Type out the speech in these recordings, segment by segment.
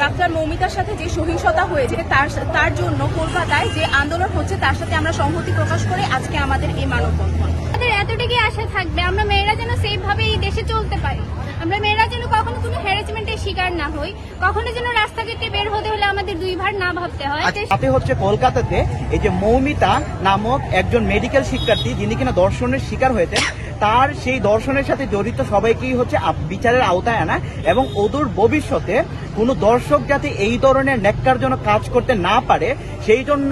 Doctor মৌমিতার সাথে যে সহিংসতা হয়েছে, তার তার জন্য কলকাতায় যে আন্দোলন হচ্ছে, তার সাথে আমরা সংহতি প্রকাশ করে আজকে আমাদের এই মানববন্ধন। আমাদের এতটুকুই আশা থাকবে, আমরা মেয়েরা যেন সেফ ভাবে এই দেশে চলতে পারি। আমরা মেয়েরা যেন কখনো কোনো হ্যারাসমেন্টের শিকার না হই। কখনো যেন রাস্তাঘাটে বের হতে হলে আমাদের দুইবার না ভাবতে হয়। সাথে হচ্ছে কলকাতাতে এই যে মৌমিতা নামক একজন মেডিকেল শিক্ষার্থী যিনি কিনা দর্শনের শিকার হয়েছেন তার সেই দর্শনের সাথে জড়িত সবাইকেই হচ্ছে বিচারের আওতায় আনা এবং অদূর ভবিষ্যতে কোনো দর্শক যাতে এই ধরনের ন্যাক্কারজনক কাজ করতে না পারে সেই জন্য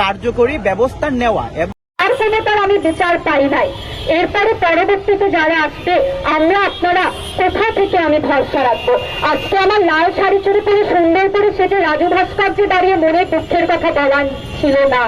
কার্যকরী ব্যবস্থা নেওয়া এবং আমি বিচার পাই নাই। এরপরে পরবর্তীতে যারা আসবে, আমরা আপনারা কোথা থেকে আমি ভরসা রাখব? আজকে আমার লাল শাড়ি চুরি করে সুন্দর করে সেটা রাজু ভাস্কর্যে দাঁড়িয়ে মনে দুঃখের কথা বলার ছিল না।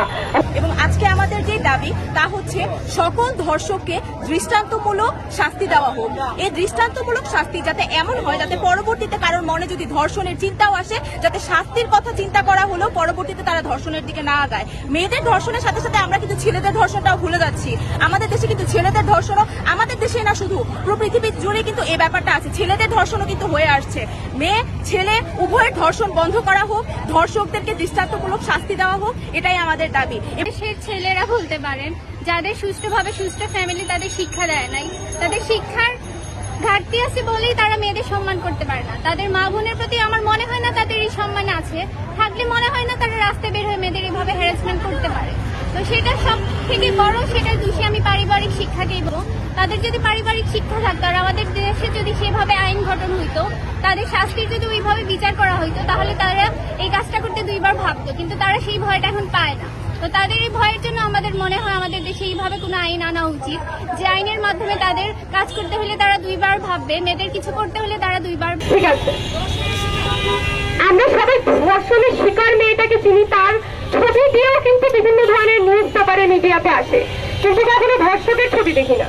আজকে আমাদের যে দাবি, তা হচ্ছে সকল ধর্ষককে দৃষ্টান্তমূলক শাস্তি দেওয়া হোক। এই দৃষ্টান্তমূলক শাস্তি যাতে এমন হয়, যাতে পরবর্তীতে কারোর মনে যদি ধর্ষণের চিন্তাও আসে, যাতে শাস্তির কথা চিন্তা করা হলেও পরবর্তীতে তারা ধর্ষণের দিকে না আগায়। মেয়েদের ধর্ষণের সাথে সাথে আমরা কিন্তু ছেলেদের ধর্ষণটাও ভুলে যাচ্ছি। আমাদের দেশে কিন্তু ছেলেদের ধর্ষণও, আমাদের দেশে না শুধু পুরো পৃথিবী জুড়ে কিন্তু এই ব্যাপারটা আছে। ছেলেদের ধর্ষণও কিন্তু হয়ে আসছে। মেয়ে, ছেলে, উভয়ের ধর্ষণ বন্ধ করা হোক, ধর্ষকদেরকে দৃষ্টান্তমূলক শাস্তি দেওয়া হোক, এটাই আমাদের দাবি। দেশের ছেলেরা বলতে পারেন, যাদের সুষ্ঠুভাবে সুস্থ ফ্যামিলি তাদের শিক্ষা দেয় নাই। তাদের শিক্ষার ঘাটতি আছে বলেই তারা মেয়েদের সম্মান করতে পারে না। তাদের মা বোনের প্রতি আমার মনে হয় না তাদের এই সম্মান আছে। থাকলে মনে হয় না তারা রাস্তায় বের হয়ে মেয়েদের এভাবে হ্যারাসমেন্ট করতে পারে। তো সেটা সব থেকে বড়, সেটার দোষী আমি পারিবারিক শিক্ষাকেই বলব তাদের যদি পারিবারিক শিক্ষা থাকতো আর আমাদের দেশে যদি সেভাবে আইন গঠন হইতো, তাদের শাস্তির যদি ওইভাবে বিচার করা হইতো, তাহলে তারা দুইবার ভাবতো, কিন্তু তারা সেই ভয়টা এখন পায় না। তো তাদের এই ভয়ের জন্য আমাদের মনে হয় আমাদের দেশে এইভাবে কোনো আইন আনা উচিত, যে আইনের মাধ্যমে তাদের কাজ করতে হলে তারা দুইবার ভাববে, মেয়েদের কিছু করতে হলে তারা দুইবার ঠিক আছে। আমরা সবাই ধর্ষণের শিকার মেয়েটাকে চিনি, তার ছবি দিয়েও কিন্তু বিভিন্ন ধরনের নিউজ পেপারে মিডিয়াতে আসে। কিন্তু কখনো ধর্ষকের ছবি দেখি না।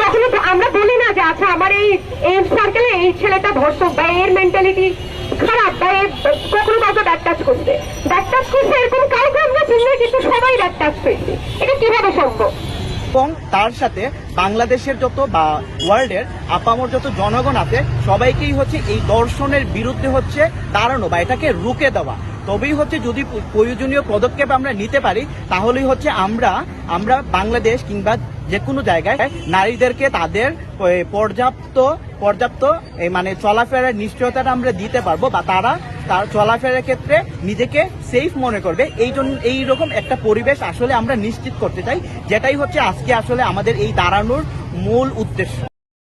কখনো আমরা বলি না যে আচ্ছা আমার এই এই সার্কেলে এই ছেলেটা ধর্ষক বা এর মেন্টালিটি এবং তার সাথে বাংলাদেশের যত বা ওয়ার্ল্ডের আপামর যত জনগণ আছে, সবাইকেই হচ্ছে এই দর্শনের বিরুদ্ধে হচ্ছে দাঁড়ানো বা এটাকে রুখে দেওয়া। তবেই হচ্ছে যদি প্রয়োজনীয় পদক্ষেপ আমরা নিতে পারি, তাহলেই হচ্ছে আমরা আমরা বাংলাদেশ কিংবা যে কোনো জায়গায় নারীদেরকে তাদের পর্যাপ্ত পর্যাপ্ত মানে চলাফেরার নিশ্চয়তাটা আমরা দিতে পারব বা তারা তার চলাফেরার ক্ষেত্রে নিজেকে সেফ মনে করবে। এই জন্য এইরকম একটা পরিবেশ আসলে আমরা নিশ্চিত করতে চাই, যেটাই হচ্ছে আজকে আসলে আমাদের এই দাঁড়ানোর মূল উদ্দেশ্য।